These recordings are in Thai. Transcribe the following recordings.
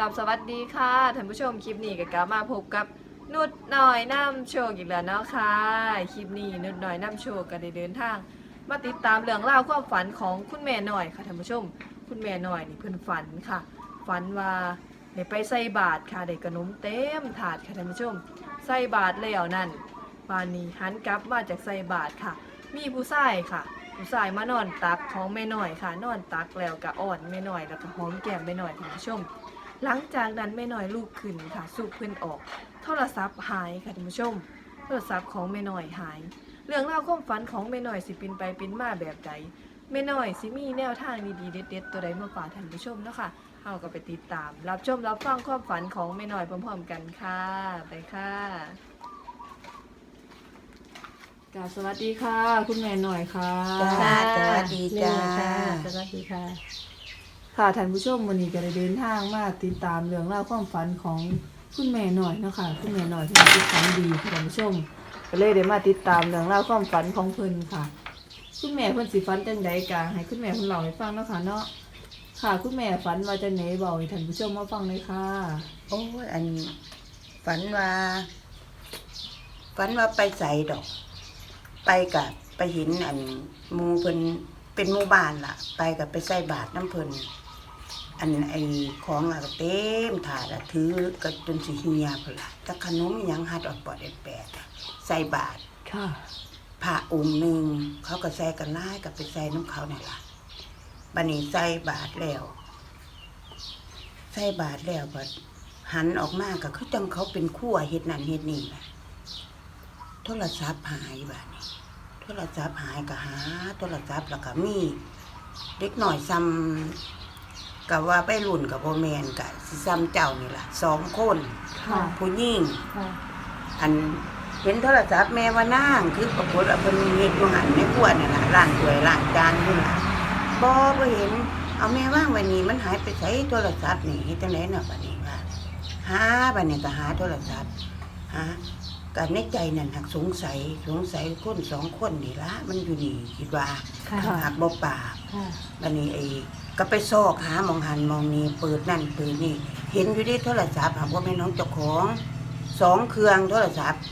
กับสวัสดีค่ะท่านผู้ชมคลิปนี้ก็กลับมาพบกับนุดหน่อยน้ำโชคอีกแล้วเนาะค่ะคลิปนี้นุดหน่อยน้ำโชคก็ได้เดินทาง มาติดตามเรื่องราวความฝันของคุณแม่หน่อยค่ะท่านผู้ชม คุณแม่หน่อยนี่เพิ่นฝันค่ะ ฝันว่าได้ไปใส่บาตรค่ะได้ขนมเต็มถาดค่ะท่านผู้ชมใส่บาตรแล้วนั่นปานนี้หันกลับมาจากใส่บาตรค่ะ มีผู้ชายค่ะ ผู้ชายมานอนตักของแม่หน่อยค่ะ นอนตักแล้วก็อ่อนแม่หน่อยแล้วก็หอมแก้มแม่หน่อยท่านผู้ชม หลังจากนั้นแม่หน่อยลูกขึ้นค่ะสูบเพื่อนออก โทรศัพท์หายค่ะท่านผู้ชม โทรศัพท์ของแม่หน่อยหาย เรื่องราวความฝันของแม่หน่อยสิเป็นไปเป็นมาแบบใดแม่หน่อยสิมีแนวทางดีๆเด็ดๆตัวใดมาฝากท่านผู้ชมเนาะค่ะเราก็ไปติดตาม รับชมรับฟังความฝันของแม่หน่อยพร้อมๆกันค่ะ ไปค่ะกราบสวัสดีค่ะ คุณแม่หน่อยค่ะจ้าสวัสดีจ้าค่ะสวัสดีค่ะ ค่ะท่านผู้ชมวันนี้ก็ได้เดินทางมาติดตามเรื่องราวความฝันของคุณแม่หน่อยนะคะคุณแม่หน่อยที่มีจิตฝันดีค่ะท่านผู้ชมก็เลยได้มาติดตามเรื่องราวความฝันของเพิ่นค่ะ คุณแม่เพิ่นสิฝันจังใดกะให้คุณแม่เพิ่นเล่าให้ฟังเนาะค่ะเนาะค่ะคุณแม่ฝันว่าจังไหนบอกให้ท่านผู้ชมมาฟังเลยค่ะโอ้ยอันฝันว่า ฝันว่าไปใส่ดอก ไปกับไปเห็นอันหมูเพิ่นเป็นหมู่บ้านล่ะ ไปกับไปใส่บาตรน้ำเพิ่น อันไอของอะก็เต็มถาดอะถือกระจนสิเฮียพุ่นล่ะแตะขนมอิหยังหัดออดปอดแอดแปดอะใส่บาตรค่ะ พระองค์หนึ่งเขาก็ใส่กันไล่กับไปใส่น้ำเขาเนี่ยล่ะบันนี้ใส่บาทแล้ว ใส่บาทแล้วก็หันออกมาก็คือจังเขาเป็นขั้วเฮ็ดนั่นเฮ็ดนี่แหละโทรศัพท์หายบาดนี้ โทรศัพท์หายก็หาโทรศัพท์แล้วก็มีเด็กหน่อยซ้ำ กับว่าไปรุ่นกับโบแมนกับสิซ้ำเจ้านี่ล่ะสองคน ค่ะ ผู้หญิงค่ะ อันเห็นโทรศัพท์แม่ว่านั่งคือปรากฏว่าเพิ่นเฮ็ดอยู่หันในครัวนี่ล่ะล้างถ้วยล้างจานอยู่ล่ะบ่บ่เห็น เอาแม่ว่างไว้นี่มันหายไปไสโทรศัพท์นี่เฮ็ดจังได๋เนาะบัดนี้ว่าหาบัดนี้ก็หาโทรศัพท์หาก็ในใจนั่นหักสงสัยสงสัยคนสองคนนี่ละมันอยู่นี่คิดว่าค่ะหักบ่ปาก ค่ะ บัดนี้ไอ้ ก็ไปซอกหาหมองหันมองนี้เปิดนั่นเปิดนี่ เห็นอยู่ที่โทรศัพท์หากว่าแม่น้องเจ้าของสองเครื่องโทรศัพท์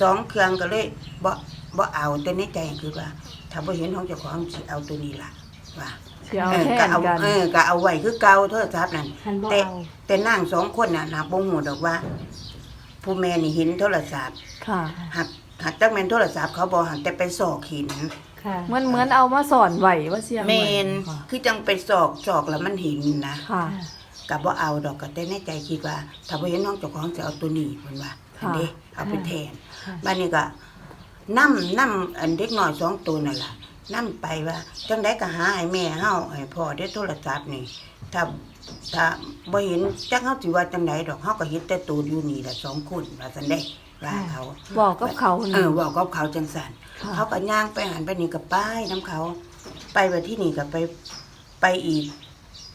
สองเครื่องก็เลยบ่บ่เอาแต่ในใจคือว่า ถ้าบ่เห็นของเจ้าของสิเอาตัวนี้ล่ะว่าสิเอาเออแทก็นเอากันเออก็เอาไว้คือเก่าโทรศัพท์นั่นหันบ่แต่เอาแต่นางสองคนน่ะน่ะบ่ฮู้ดอกว่า ผู้แม่นี่เห็นโทรศัพท์ค่ะ หักหักจักแม่นโทรศัพท์เขาบ่หักแต่ไปซอกหิน ค่ะ เหมือนเหมือนเอามาสอนไหวว่าเสียงแมไว้นค่ะคือจังไปซอกซอกแล้วมันหินนะค่ะ กับว่าเอาดอกก็แต่ในใจคิดว่า ถ้าบ่เห็นน้องเจ้าของจะเอาตัวนี้เพิ่นว่าค่ะอันเด้เอาไปแทนค่ะบ้านนี้ก็นำนำอันเด็กน้อยสองตัวนั่นล่ะนํไปว่าจังไดก็หาให้แม่เฮาให้พ่อได้โทรศัพท์นี่ถ้าถ้าบ่เห็นจักเฮาสิว่าจังไดดอกเฮาก็เห็นแต่ตัวอยู่นี่ล่ะสองคนว่าซั่นเด้ว่าเขาบอกกับเขาเออเว้ากับเขาจังซั่นค่ะ เขาก็ย่างไปหันไปนี่กับป้ายน้ำเขา ไปไปที่นี่ก็ไปไปอีก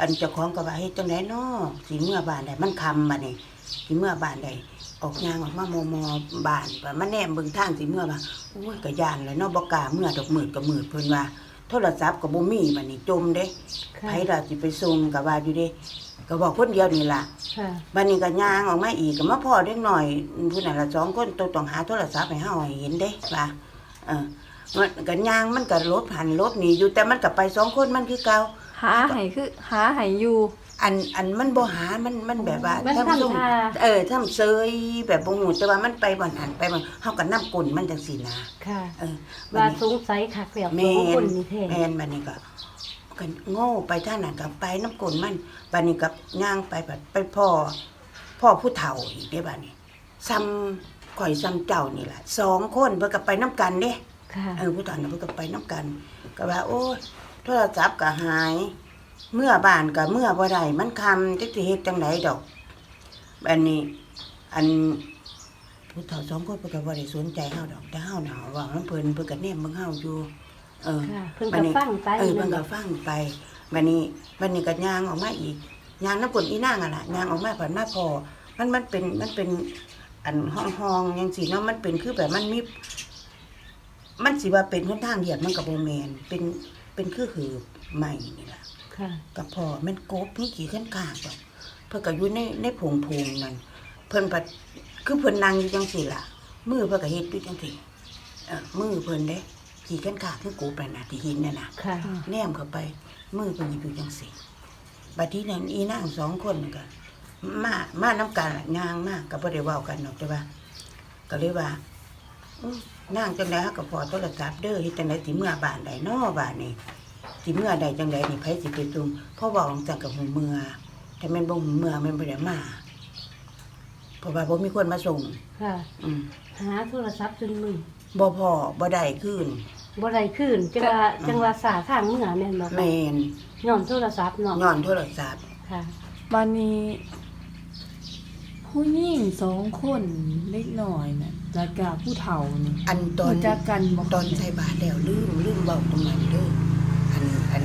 อันเจ้าของก็ว่าเฮ็ดจังไดเนาะสิเมื่อบ้านใดมันคำบัดนี้สิเมื่อบ้านใดออกยางออกมาโมโมบ้านว่ามันแนมเบิ่งทางสิเมื่อว่าโอ้ยก็ย่านเลยเนาะบ่กล้าเมื่อดอกมืดก็มืดเพิ่นว่าโทรศัพท์ก็บ่มีบัดนี้จมเด้ค่ะไผล่ะสิไปส่งก็ว่าอยู่เด้ก็บอกคนเดียวนี่ล่ะค่ะบัดนี้ก็ย่างออกมาอีกก็มาพ่อเด็กหน่อยผู้นั้นละสองคนตัวต้องหาโทรศัพท์ให้เฮาให้เห็นเด้ว่า เออมันก็ย่างมันก็รถหันรถหนีอยู่แต่มันก็ไปสองคนมันคือเก่าหาให้คือหาให้อยู่อันอันมันบ่หา มันมันแบบว่ามันทำซุ่มทำท่า เออทำเซยแบบบ่ฮู้แต่ว่ามันไปบ่หันไปบ่เฮาก็นํกลนมันจังซี่นะค่ะเออบัว่าดนี้ สงสัยคักแล้วแม่สองคนนนี่แท้แม่นบัดนี้ก็ก็โง่ไปท่างนั้นก็ไปน้ำกลนมันบัดนี้ก็ย่างไปบัดไปพ่อพ่อผู้เฒ่าอีกเด้บัดนี้ซ้ำ ข่อยซ้ำเจ้านี่แหละสองคนเพิ่นก็ไปน้ำกันเด้ค่ะเออผู้ตอนนั้นเพิ่นก็ไปน้ำกัน ก็ว่า โอ้ยโทรศัพท์ก็หาย เมื่อบ้านก็เมื่อบ่ได้มันคำจักสิเฮ็ดจังไดดอกอันนี้ อันผู้เฒ่าสองคนเพิ่นก็บ่ได้สนใจเฮาดอกแต่เฮาน่ะว่ามันเพิ่นเพิ่นก็แนมเบิ่งเฮาอยู่ เออค่ะเพิ่นบัก็ดนี้ฟังไปเออเพิ่นนั่ก็นฟังไปบัดนี้บัดนี้ก็ย่างออกมาอีกย่างน้ำกลอีนางอะล่ะย่างออกมาผ่านมาพอมันมันเป็นมันเป็น อันห้องห้องๆจังซี่เนาะมันเป็นคือแบบมันมีมันสิว่าเป็นคนทางเดียดมันก็บ่แม่นเป็นเป็นคือหือใหม่นี่ล่ะค่ะก็พอมันกบมีกี่ขั้นกากดอกเพิ่นก็อยู่ในในผงพงนั่นเพิ่นปัดคือเพิ่นนั่งอยู่จังซี่ล่ะมือเพิ่นก็เฮ็ดอยู่จังซี่เออมือเพิ่นเด้ขี่กันขาคือกูไปน่ะที่หินน่ะน่ะค่ะ แนมเข้าไปมือเพิ่นหยิบอยู่จังซี่บัดนี้นั่นอีนางสองคนนั่นก็ มามานํกันล่ะย่างมาก็บ่ได้เว้ากันดอกแต่ว่า ก็เลยว่าอื้อนางจังได๋ฮะก็พอโทรศัพท์เด้อเฮ็ดจังได๋สิเมื่อบ้านใดน้อบ้านนี้สิเมื่อใดจังไดนี่ไผสิไปซุมเพราะเว้าจังกับหูเมื่อถ้าแม่นบ่หูเมื่อแม่นบ่ได้มาเพราะว่าบ่มีคนมาส่งค่ะอืมหาโทรศัพท์จนมึนบ่พอบ่ได้คืนบ่ได้ขึ้นจังว่าจังว่าสาทางเมื่อแม่นบ่คะแม่นย้อนโทรศัพท์เนาะย้อนโทรศัพท์ค่ะบันนี้ ผู้หญิงสองคนเล็กน้อยน่ะแล้วก็ผู้เฒ่านี่อันตอนรู้จักกันบ่ตอนใส่บาตรแล้วลืมลืมเว้าตรงนั้นเด้ออันอัน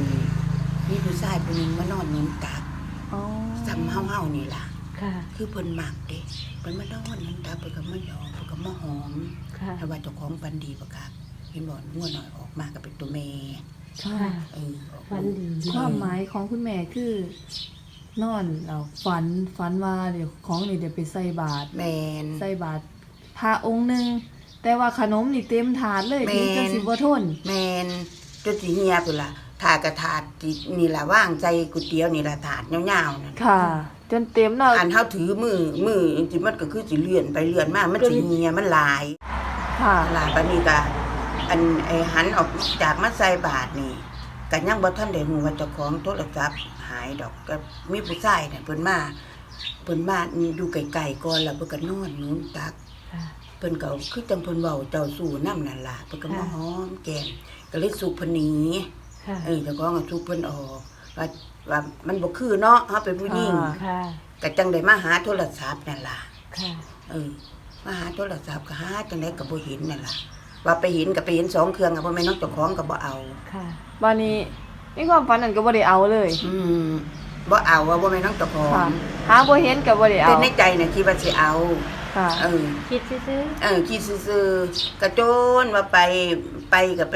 มีผู้ชายผู้หนึงมานอนน้ำตักอ๋อซ้ำเฮาๆนี่ล่ะ ค่ะ คือเพิ่นมักเด้เพิ่นมานอนน้ำตาเพิ่นก็มาหยอกเพิ่นก็มาหอมค่ะถ้าว่าเจ้าของปันดีบ่คักเห็นบ่งัวน้อยออกมาก็เป็นตัวแม่ค่ะค่ะ เออออกฝันดี ความหมายของคุณแม่คือ นอนเราฝันฝันว่าเดี๋ยวของนี่เดี๋ยวไปใส่บาตรแม่นใส่บาตรพระองค์หนึ่งแต่ว่าขนมนี่เต็มถาดเลยแม่น ถึงจะสิบ่ทนแม่นจนสิเหียพุ่นล่ะถาดกระถาดที่นี่ล่ะว่างใจก๋วยเตี๋ยวนี่ล่ะถาดยาวๆนั่นค่ะ จนเต็มเนาะอันเฮาถือมือมือจริงๆมันก็คือสิเลื่อนไปเลื่อนมามันสิเหียมันหลาย ค่ะ หลายปานนี้ก็อันไอ้หันออกจากมาใส่บาทนี่ก็ยังบ่ทันได้ฮู้ว่าเจ้าของโทรศัพท์ หายดอกก็มีผู้ชายน่ะเพิ่นมาเพิ่นมาอยู่ไกลๆก่อนแล้วเพิ่นก็นอนหนุนตักค่ะเพิ่นก็คือจังเพิ่นเว้าเจ้าสู่น้ำนั่นล่ะเพิ่นก็มาหอมแก้มก็เลยสูบเพิ่นหนีค่ะเออเจ้าของก็สูบเพิ่นออกว่าว่ามันบ่คือเนาะเฮาเป็นผู้หญิงค่ะค่ะก็จังได้มาหาโทรศัพท์นั่นล่ะค่ะเออมาหาโทรศัพท์ก็หาจังไดก็บ่เห็นนั่นล่ะว่าไปเห็นก็ไปเห็นสองเครื่องก็บ่แม่นน้องเจ้าของก็บ่เอาค่ะบันนี้ ในความฝันนั้นก็บ่ได้เอาเลยอืมบ่เอาว่าบ่แม่นน้องเจ้าของค่ะหาบ่เห็นก็บ่ได้เอาแต่ในใจน่ะคิดว่าสิเอาค่ะ เออ คิดซื่อเออคิดซื่อๆกระโจนว่าไปไปก็ไป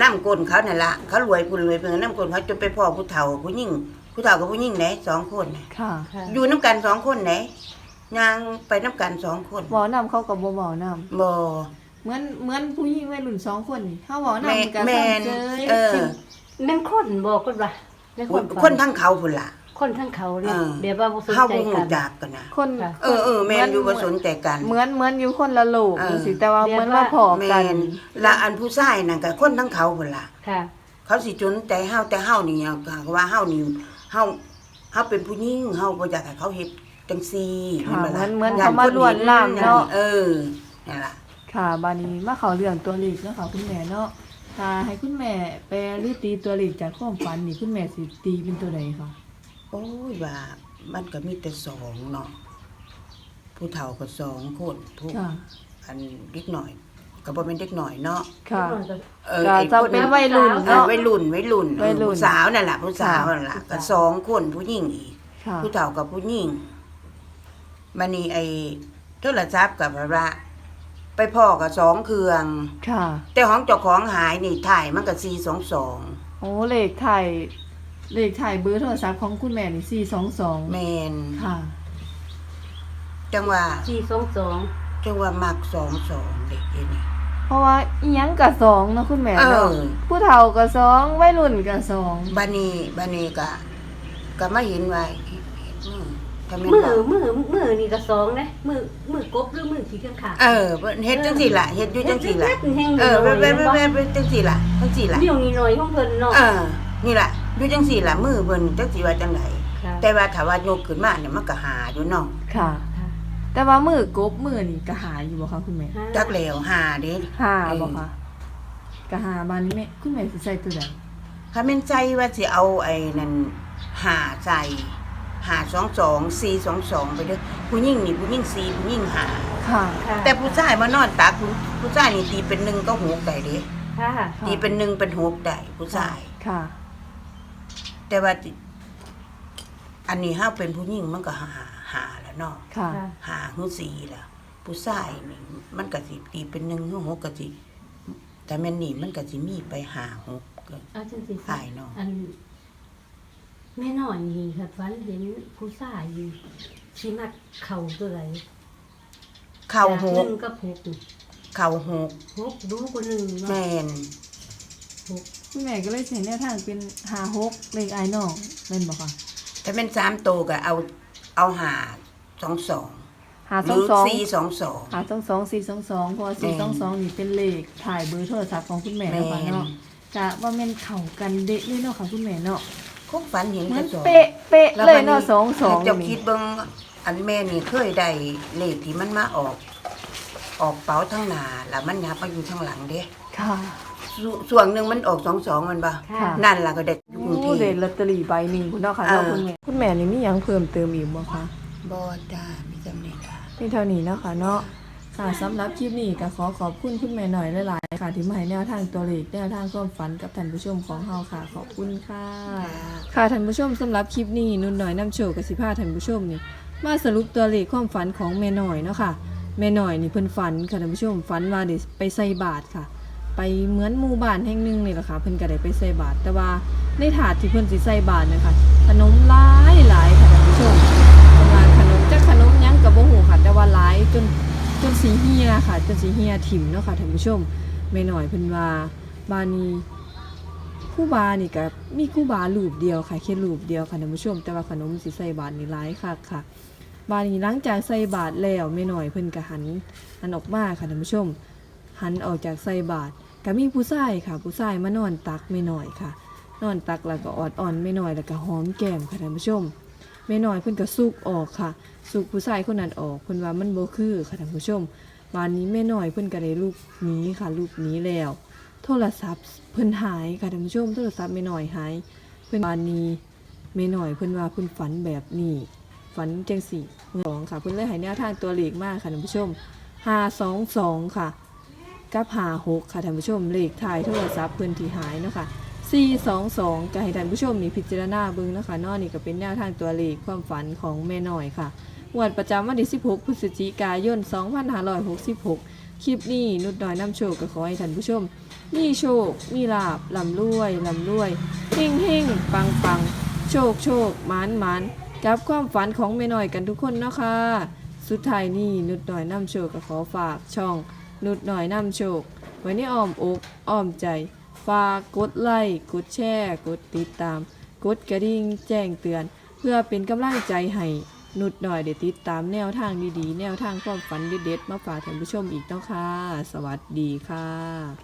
น้ำกลนเขานั่นล่ะเขารวยผู้รวยเพิ่นน้ำกลนเขาจนไปพ่อผู้เฒ่าผู้หญิงผู้เฒ่ากับผู้หญิงไหนสองคนน่ะค่ะๆค่ะอยู่น้ำกันสองคนไหนยางไปน้ำกันสองคนเว้านำเขาก็บ่เว้านำบ่ เหมือนเหมือนผู้หญิงวัยรุ่นสองคนนี่เฮาเว้านำแม่ก็แม่นซ้ำเจยเออแม่นคนบอกกันว่าแม่นคนคนทั้งเขาพุ่นล่ะ คนทั้งเขาเนี่ยเออเดี๋ยวว่าบ่สนเฮาใจบ่ฮู้กัน จักกันนะคนค่ะ เออเออแม่นอยู่บ่สนใจกัน เหมือนเหมือนอยู่คนละโลกเออจังซี่แต่ว่าเรียกเหมือนว่าว่าพอแม่กันนละอันผู้ชายนั่นก็คนทั้งเขาพุ่นล่ะ ค่ะ เขาสิจนใจเฮาแต่เฮานี่ก็ว่าเฮานี่เฮาเฮาเป็นผู้หญิงเฮาบ่อยากให้เขาเฮ็ดจังซี่ค่ะบ่เหมืล่ะอนเหมือนย่เขามาลวนลามเนาะ เออนั่นล่ะ ค่ะบานี้มาเขาเรื่องตัวเลขเนาะค่ะคุณแม่เนาะถ้าให้คุณแม่แปลหรือตีตัวเลขจากความฝันนี่คุณแม่สิตีเป็นตัวใดคะโอ้ยว่ามันก็มีแต่สองเนาะผู้เฒ่าก็สองคนผู้ค่ะอันเด็กหน่อย ก็บ่แม่นเด็กหน่อยเนาะค่ะเออก็ไอ้จะคนเป็นนั้นวัยรุ่นเออเนาะวัยรุ่นวัยรุ่นเออวัยรุ่นผู้สาวนั่นแหละผู้สาวค่ะนั่นแหละก็สองคนผู้หญิงอีก ค่ะผู้เฒ่ากับผู้หญิงมันนี่ไอ้โทรศัพท์กับพระ ไปพ่อกับสองเครื่อง ค่ะ แต่ของเจ้าของหายนี่ถ่ายมันก็สี่สองสองโอ้เลขไทยเลขไทยเบอร์โทรศัพท์ของคุณแม่นี่422แมนค่ะ จังว่าสี่สองสองจังว่ามักสองสองเด็กเอ็นี่ เพราะว่าอีหยังก็สองเนาะคุณแม่เอเนาะอผู้เฒ่าก็สองวัยรุ่นก็สองบานีบานีก็ก็มาเห็นไว้อืม ทำไมมือล่ะมือมือนี่ก็สองนะมือมือกบหรือมือขี้ข้างขาเออเฮ็ดจังสี่ล่ะเฮ็ดอยู่จังสี่ล่ะแห้งเออเลเว้ยยเว้ยเว้ยเว้ยจังสี่ล่ะจังสี่ล่ะ เดี๋ยวนี้หน่อยของเพิ่นเนาะเออ นี่ล่ะอยู่จังสี่ล่ะมือเพิ่นจังสิว่าจังไดค่ะแต่ว่าถ้าว่ายกขึ้นมาเนี่ยมันก็หาอยู่เนาะค่ะ ค่ะแต่ว่ามือกบมือนี่ก็หาอยู่บ่คะคุณแม่จักแล้วหาเด้ หาบ่คะก็หาบานนี้แม่คุณแม่สิใส่ตัวใดถ้าแม่นใจว่าสิเอาไอ้นั่นหาใจ หาสองสองสี่สองสองไปเด้อผู้หญิงนี่ผู้หญิงสี่ผู้หญิงหาค่ะ ค่ะแต่ผู้ชายมานอนตักผู้ผู้ชายนี่ตีเป็นหนึ่งก็หกได้เด้ค่ะตีเป็นหนึ่งเป็นหกได้ผู้ชาย ค่ะ แต่ว่าติอันนี้ห้าเป็นผู้หญิงมันก็หาหาแล้วเนาะค่ะค่ะหาหื้อสีล่ะ ผู้ชายนี่มันก็สิตีเป็นหนึ่งหื้อหกก็สิแต่แม่นนี่มันก็สิมีไปหาหกก็เอาจังสิตายเนาะอัน แม่น้อยนี่ค่ะฝันเห็นผู้ชายอยู่สิมักเข่าตัวไหนเข่าหหกนึ่งกับหกนี่เข่าหกหกดูกว่าหนึ่งเนาะแม่นหกคุณแม่ก็เลยเห็นแนวทางเป็นหาหกเลขไอ้ายน้องเล่นบอกค่ะถ้าเป็นสามโตวก็เอาเอาหาสองสองหาหสอรืงอสองสี่สองสองหาสองสองสี่สองสองเพราะว่าสี่สองสองนี่เป็นเลขถ่ายเบอร์โทรศัพท์ของคุณแม่แล้วค่ะแม่นเนาะกะว่าแม่นเข่ากันเดะเลยเนาะค่ะคุณแม่เนาะ คงฝันเห็นเหมืกอระนสอบเป๊ะเป๊ะแล้วเลยบัดเนาะสองสองให้เจ้านี่คิดเบิ่งอันแม่นี่เคยได้เลขที่มันมาออก ออกเป๋าทั้งหน้าแล้วมันยับมาอยู่ข้างหลังเด้ค่ะส่วส่วนหนึ่งมันออกสองสองมันบ่ค่ะนั่นล่ะก็ได้อยู่กรุงโอ้เทเดพลอตเตอรี่ใบหนึ่งคุณเนาะค่ะเออเนาะคุณแม่คุณแม่นี่มีหยังเพิ่มเติมอีกบ่คะบ่จ้ามีจำนี้จ้ามีเท่านี้เนาะค่ะเนาะ ค่ะสำหรับคลิปนี้ก็ขอขอบคุณคุณแม่หน่อยหลายๆค่ะ ที่มาให้แนวทางตัวเลขแนวทางความฝันกับท่านผู้ชมของเฮาค่ะ ขอบคุณค่ะ ค่ะท่านผู้ชมสำหรับคลิปนี้นุ่นหน่อยน้ำโชว์กับสิพาท่านผู้ชมนี่มาสรุปตัวเลขความฝันของแม่หน่อยเนาะค่ะแม่หน่อยนี่เพิ่นฝันค่ะท่านผู้ชมฝันว่าได้ไปใส่บาตรค่ะ ไปเหมือนหมู่บ้านแห่งหนึ่งนี่แหละค่ะเพิ่นก็ได้ไปใส่บาตรแต่ว่าในถาดที่เพิ่นสิใส่บาตรนะคะขนมหลายหลายค่ะท่านผู้ชมประมาณขนมจักขนมหยังก็บ่ฮู้ค่ะแต่ว่าหลายจน จนสีเหียค่ะจนสีเหียถิ่มเนาะค่ะท่านผู้ชมแม่หน่อยเพิ่นว่าบานีคู่บานี่ก็มีคู่บาลูปเดียวค่ะแค่ลูปเดียวค่ะท่านผู้ชม แต่ว่าขนมสิใส่บาทนี่หลายค่ะค่ะ บานี้หลังจากใส่บาทแล้วไม่น้อยเพิ่นก็หันหันออกมาค่ะท่านผู้ชม หันออกจากใส่บาทก็มีผู้ชายค่ะผู้ชายมานอนตักไม่น้อยค่ะ นอนตักแล้วก็ออดอ่อนไม่น้อยแล้วก็หอมแก้มค่ะท่านผู้ชม ไม่น้อยเพิ่นก็สุกออกค่ะสุกผู้ชายคนนั้นออกเพิ่นว่ามันบ่คือค่ะท่านผู้ชมบานนี้แม่น้อยเพิ่นก็ได้ลูกหนี้ค่ะลูกหนี้แล้ว โทรศัพท์เพิ่นหายค่ะท่านผู้ชม โทรศัพท์ไม่น่อยหาย เพิ่นบานนี้ไม่น่อยเพิ่นว่าเพิ่นฝันแบบนี้ฝันจังสี่สองค่ะ เพิ่นเลยให้แนวทางตัวเลขมากค่ะท่านผู้ชม522ค่ะกับ56ค่ะท่านผู้ชมเลขถ่ายโทรศัพท์เพิ่นที่หายเนาะค่ะ 422ก็ให้ท่านผู้ชมนี่พิจารณาเบิ่งนะคะนอกนี่ก็เป็นแนวทางตัวเลขความฝันของแม่หน่อยค่ะงวดประจำวันที่ 16 พฤศจิกายน 2566 คลิปนี้นุดน้อยน้ำโชคก็ขอให้ท่านผู้ชม มีโชค มีลาบลำรวยลำรวยเฮงเฮงปังปังโชคโชคหมานหมานกับความฝันของแม่น้อยกันทุกคนเนาะค่ะสุดท้ายนี้นุดน้อยน้ำโชคก็ขอฝากช่อง นุดน้อยน้ำโชค ไว้ในอ้อมอกอ้อมใจ ฝากกดไลค์ กดแชร์ กดติดตาม กดกระดิ่งแจ้งเตือน เพื่อเป็นกำลังใจให้นุดหน่อยเดี๋ยวติดตามแนวทางดีๆ แนวทางความฝันเด็ดๆมาฝากท่านผู้ชมอีกเนาะค่ะ สวัสดีค่ะ